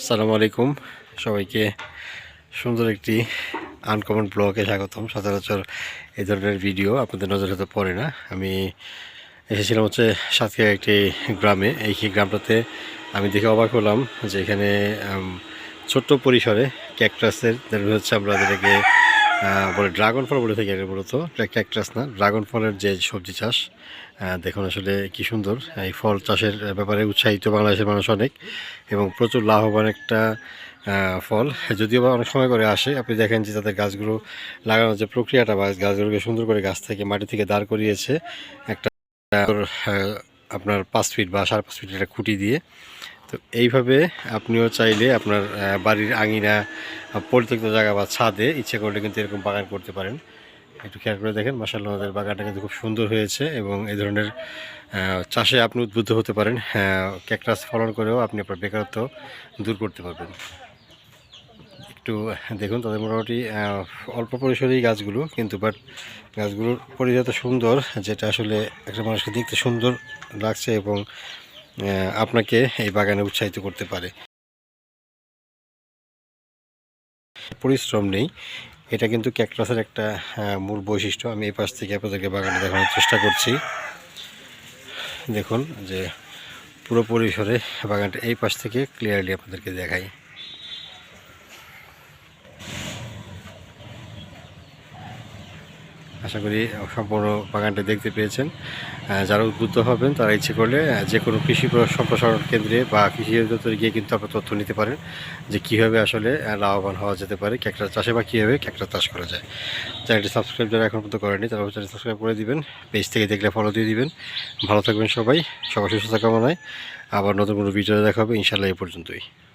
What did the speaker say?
আসসালামু আলাইকুম। সবাইকে সুন্দর একটি আনকমন ব্লগে স্বাগতম। সচরাচর এই ধরনের ভিডিও আপনাদের নজরে হতে পড়ে না। আমি এসেছিলাম হচ্ছে সাতক্ষীরা একটি গ্রামে। এই গ্রামটাতে আমি দেখে অবাক হলাম যে এখানে ছোট্ট পরিসরে ক্যাকটাসের হচ্ছে আমরা যেটাকে বলে ড্রাগন ফল বলে থাকি মূলত। ক্যাকটাস না। ড্রাগন ফলের যে সবজি চাষ দেখুন আসলে কি সুন্দর। এই ফল চাষের ব্যাপারে উৎসাহিত বাংলাদেশের মানুষ অনেক এবং প্রচুর লাভবান একটা ফল। যদিও বা অনেক সময় করে আসে। আপনি দেখেন যে তাদের গাছগুলো লাগানোর যে প্রক্রিয়াটা বা গাছগুলোকে সুন্দর করে গাছ থেকে, মাটি থেকে দাঁড় করিয়েছে। একটা আপনার পাঁচ ফিট বা সাড়ে পাঁচ ফিট একটা খুঁটি দিয়ে। তো এইভাবে আপনিও চাইলে আপনার বাড়ির আঙিনা পরিত্যক্ত জায়গা বা ছাদে ইচ্ছে করলে কিন্তু এরকম বাগান করতে পারেন। একটু খেয়াল করে দেখেন মাসাল্লাহ আমাদের বাগানটা কিন্তু খুব সুন্দর হয়েছে এবং এই ধরনের চাষে আপনি উদ্বুদ্ধ হতে পারেন। ক্যাকটাস ফলন করেও আপনি আপনার বেকারত্ব দূর করতে পারবেন। একটু দেখুন, তাদের মোটামুটি অল্প পরিসরেই গাছগুলো কিন্তু, বাট গাছগুলোর পরিজাত সুন্দর যেটা আসলে একটা মানুষকে দেখতে সুন্দর লাগছে এবং আপনাকে এই বাগানে উৎসাহিত করতে পারে। পরিশ্রম নেই। এটা কিন্তু ক্যাকটাসের একটা মূল বৈশিষ্ট্য। আমি এই পাশ থেকে আপনাদেরকে বাগানে দেখানোর চেষ্টা করছি। দেখুন যে পুরো পরিসরে বাগানটা এই পাশ থেকে ক্লিয়ারলি আপনাদেরকে দেখাই। আশা করি সম্পূর্ণ বাগানটা দেখতে পেয়েছেন। যারা উদ্বুদ্ধ হবেন, তারা ইচ্ছে করলে যে কোনো কৃষি সম্প্রসারণ কেন্দ্রে বা কৃষি অধিদপ্তরে গিয়ে কিন্তু আপনার তথ্য নিতে পারেন যে কীভাবে আসলে লাভবান হওয়া যেতে পারে, ক্যাকড়া চাষে বা কীভাবে ক্যাকড়া চাষ করা যায়। চ্যানেলটি সাবস্ক্রাইব যারা এখন পর্যন্ত করেনি তারা চ্যানেল সাবস্ক্রাইব করে দিবেন, পেজ থেকে দেখলে ফলো দিয়ে দিবেন। ভালো থাকবেন সবাই, সবার সুস্থতা কামনায়। আবার নতুন কোনো ভিডিও দেখা হবে ইনশাল্লাহ এই পর্যন্তই।